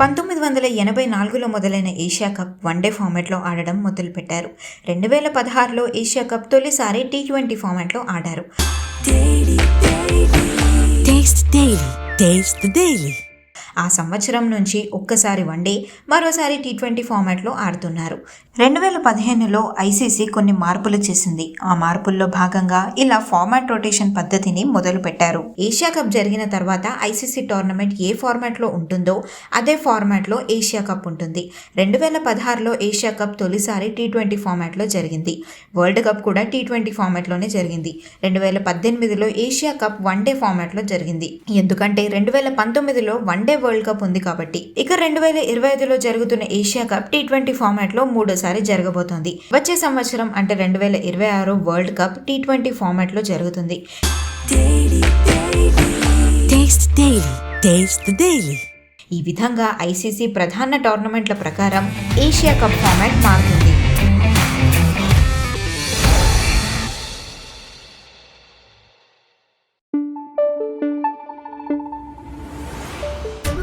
పంతొమ్మిది వందల ఎనభై నాలుగులో మొదలైన ఏషియా కప్ వన్డే ఫార్మాట్లో ఆడడం మొదలుపెట్టారు. రెండు వేల పదహారులో ఏషియా కప్ తొలిసారి టీ ట్వంటీ ఫార్మాట్లో ఆడారు. ఆ సంవత్సరం నుంచి ఒక్కసారి వన్డే మరోసారి టీ ట్వంటీ ఫార్మాట్లో ఆడుతున్నారు. రెండు వేల పదిహేనులో ఐసీసీ కొన్ని మార్పులు చేసింది. ఆ మార్పుల్లో భాగంగా ఇలా ఫార్మాట్ రొటేషన్ పద్ధతిని మొదలు పెట్టారు. ఏషియా కప్ జరిగిన తర్వాత ఐసీసీ టోర్నమెంట్ ఏ ఫార్మాట్లో ఉంటుందో అదే ఫార్మాట్లో ఏషియా కప్ ఉంటుంది. రెండు వేల పదహారులో ఏషియా కప్ తొలిసారి టీ ట్వంటీ ఫార్మాట్లో జరిగింది. వరల్డ్ కప్ కూడా టీ ట్వంటీ ఫార్మాట్లోనే జరిగింది. రెండు వేల పద్దెనిమిదిలో ఏషియా కప్ వన్డే ఫార్మాట్లో జరిగింది. ఎందుకంటే రెండు వేల పంతొమ్మిదిలో వన్డే వరల్డ్ కప్ ఉంది కాబట్టి. ఇక రెండు వేల ఇరవై ఐదులో జరుగుతున్న ఏషియా కప్ టీ ట్వంటీ ఫార్మాట్లో మూడోసారి జరగబోతోంది. వచ్చే సంవత్సరం అంటే రెండు వేల ఇరవై ఆరు వరల్డ్ కప్ టీ ట్వంటీ జరుగుతుంది. Taste the Daily. ఈ విధంగా ఐసీసీ ప్రధాన టోర్నమెంట్ల ప్రకారం ఏషియా కప్ ఫార్మాట్ మారుతుంది.